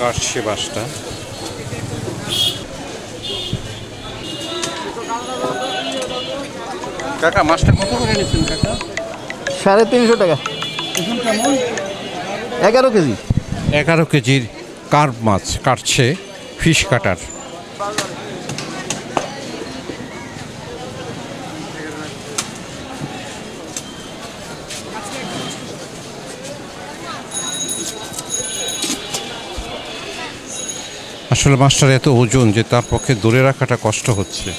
কাটছে বাসটা। কাকা মাছটা কত করে নিচ্ছেন কাকা? সাড়ে তিনশো টাকা। এগারো কেজি। এগারো কেজির কার্প মাছ কাটছে ফিশ কাটার। আসলে মাছটার এত ওজন যে তার পক্ষে দূরে রাখাটা কষ্ট হচ্ছে।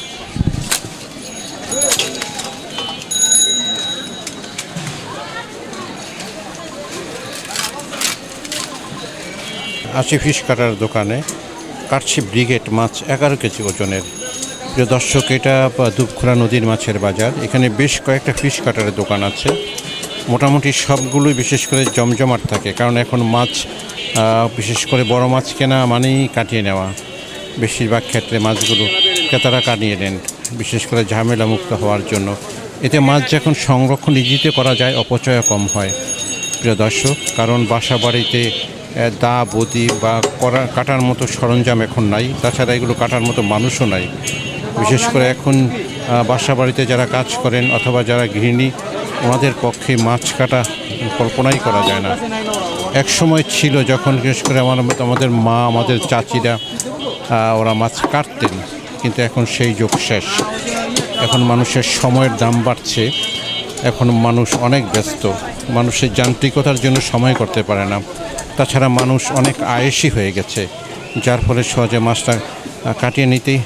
আছি ফিশ কাটার দোকানে। কাটছি ব্রিগেড মাছ, এগারো কেজি ওজনের। প্রিয় দর্শক, এটা দুপখোলা নদীর মাছের বাজার। এখানে বেশ কয়েকটা ফিশ কাটারের দোকান আছে। মোটামুটি সবগুলোই বিশেষ করে জমজমাট থাকে, কারণ এখন মাছ বিশেষ করে বড় মাছ কেনা মানেই কাটিয়ে নেওয়া। বেশিরভাগ ক্ষেত্রে মাছগুলো ক্রেতারা কাটিয়ে নেন, বিশেষ করে ঝামেলা মুক্ত হওয়ার জন্য। এতে মাছ যখন সংরক্ষণ ইজিতে করা যায়, অপচয় কম হয়। প্রিয় দর্শক, কারণ বাসা বাড়িতে দা, বদি বা করা, কাটার মতো সরঞ্জাম এখন নাই। তাছাড়া এগুলো কাটার মতো মানুষও নাই। বিশেষ করে এখন বাসা বাড়িতে যারা কাজ করেন অথবা যারা গৃহিণী ওনাদের পক্ষে মাছ কাটা কল্পনাই করা যায় না। এক সময় ছিল যখন বিশেষ করে আমার, আমাদের মা, আমাদের চাচিরা ওরা মাছ কাটতেন, কিন্তু এখন সেই যোগ শেষ। এখন মানুষের সময়ের দাম বাড়ছে, এখন মানুষ অনেক ব্যস্ত, মানুষের যান্ত্রিকতার জন্য সময় করতে পারে না। তাছাড়া মানুষ অনেক আয়েসি হয়ে গেছে, যার ফলে সহজে মাছটা কাটিয়ে নিতেই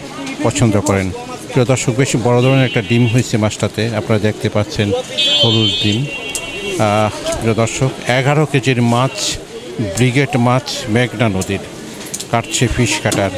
পছন্দ করেন। প্রিয় দর্শক, বেশি বড় ধরনের একটা ডিম হয়েছে মাছটাতে। আপনারা দেখতে পাচ্ছেন হলুদ ডিম। প্রিয় দর্শক, এগারো কেজির মাছ, ব্রিগেড মাছ মেঘনা নদীর কাটছে ফিশ কাটার।